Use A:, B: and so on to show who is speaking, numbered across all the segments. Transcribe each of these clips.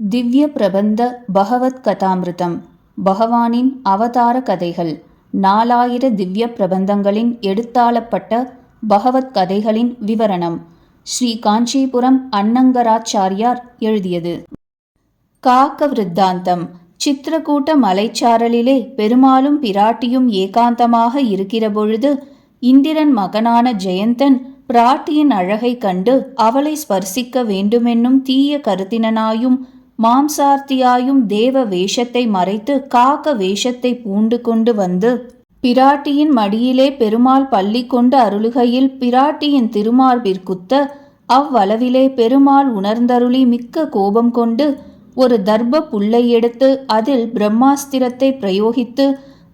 A: திவ்ய பிரபந்த பகவத் கதாமிருதம் பகவானின் அவதார கதைகள் நாலாயிர திவ்ய பிரபந்தங்களின் எடுத்தாளப்பட்ட பகவத் கதைகளின் விவரணம் ஸ்ரீ காஞ்சிபுரம் அன்னங்கராச்சாரியார் எழுதியது. காக்க விருத்தாந்தம் சித்திரக்கூட்ட மலைச்சாரலிலே பெருமாளும் பிராட்டியும் ஏகாந்தமாக இருக்கிற பொழுது இந்திரன் மகனான ஜெயந்தன் பிராட்டியின் அழகை கண்டு அவளை ஸ்பர்சிக்க வேண்டுமென்னும் தீய கருத்தினனாயும் மாம்சார்த்தியாயும் தேவ வேஷத்தை மறைத்து காக்க வேஷத்தை பூண்டு கொண்டு வந்து பிராட்டியின் மடியிலே பெருமாள் பள்ளி கொண்டு அருளுகையில் பிராட்டியின் திருமார்பிற்குத்த அவ்வளவிலே பெருமாள் உணர்ந்தருளி மிக்க கோபம் கொண்டு ஒரு தர்ப்ப புல்லை எடுத்து அதில் பிரம்மாஸ்திரத்தை பிரயோகித்து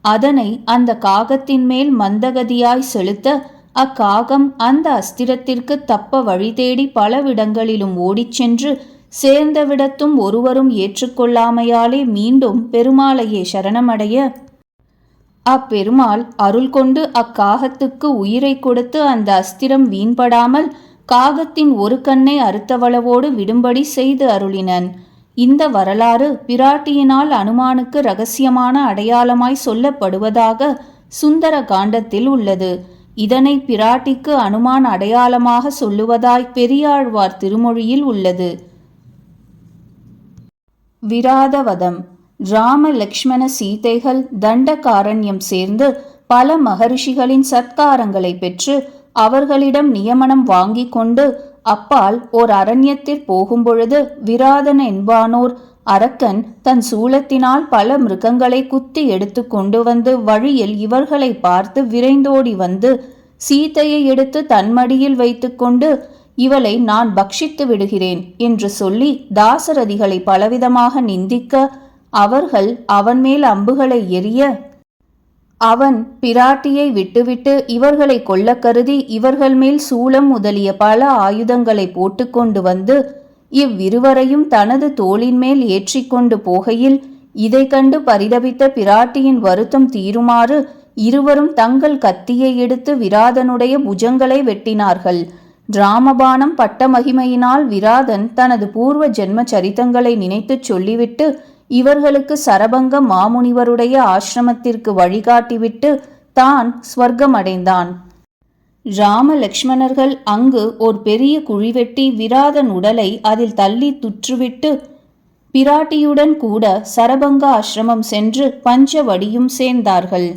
A: அதனை அந்த காகத்தின் மேல் மந்தகதியாய் செலுத்த அக்காகம் அந்த அஸ்திரத்திற்கு தப்ப வழி தேடி பலவிடங்களிலும் ஓடிச் சென்று சேர்ந்தவிடத்தும் ஒருவரும் ஏற்றுக்கொள்ளாமையாலே மீண்டும் பெருமாளையே சரணமடைய. அப்பெருமாள் அருள் கொண்டு அக்காகத்துக்கு உயிரை கொடுத்து அந்த அஸ்திரம் வீண்படாமல் காகத்தின் ஒரு கண்ணை அறுத்தவளவோடு விடும்படி செய்து அருளினன். இந்த வரலாறு பிராட்டியினால் அனுமானுக்கு ரகசியமான அடையாளமாய் சொல்லப்படுவதாக சுந்தர காண்டத்தில் உள்ளது. இதனை பிராட்டிக்கு அனுமான் அடையாளமாக சொல்லுவதாய் பெரியாழ்வார் திருமொழியில் உள்ளது. விராதவதம். ராம லக்ஷ்மண சீதைகள் தண்டகாரண்யம் சேர்ந்து பல மகரிஷிகளின் சத்காரங்களை பெற்று அவர்களிடம் நியமனம் வாங்கி கொண்டு அப்பால் ஓர் அரண்யத்தில் போகும்பொழுது விராதன் என்பானோர் அரக்கன் தன் சூலத்தினால் பல மிருகங்களை குத்தி எடுத்து கொண்டு வந்து வழியில் இவர்களை பார்த்து விரைந்தோடி வந்து சீதையை எடுத்து தன்மடியில் வைத்துக்கொண்டு இவளை நான் பக்ஷித்து விடுகிறேன் என்று சொல்லி தாசரதிகளை பலவிதமாக நிந்திக்க அவர்கள் அவன் மேல் அம்புகளை எரிய அவன் பிராட்டியை விட்டுவிட்டு இவர்களை கொல்ல கருதி இவர்கள் மேல் சூளம் முதலிய பல ஆயுதங்களை போட்டுக்கொண்டு வந்து இவ்விருவரையும் தனது தோளின் மேல் ஏற்றிக்கொண்டு போகையில் இதை கண்டு பரிதபித்த பிராட்டியின் வருத்தம் தீருமாறு இருவரும் தங்கள் கத்தியை எடுத்து விராதனுடைய புஜங்களை வெட்டினார்கள். ராமபானம் பட்ட மகிமையினால் விராதன் தனது பூர்வ ஜென்ம சரித்தங்களை நினைத்துச் சொல்லிவிட்டு இவர்களுக்கு சரபங்க மாமுனிவருடைய ஆசிரமத்திற்கு வழிகாட்டிவிட்டு தான் ஸ்வர்க்கமடைந்தான். ராம லக்ஷ்மணர்கள் அங்கு ஒரு பெரிய குழி வெட்டி விராதன் உடலை அதில் தள்ளி துற்றுவிட்டு பிராட்டியுடன் கூட சரபங்க ஆசிரமம் சென்று பஞ்சவடியும் சேர்ந்தார்கள்.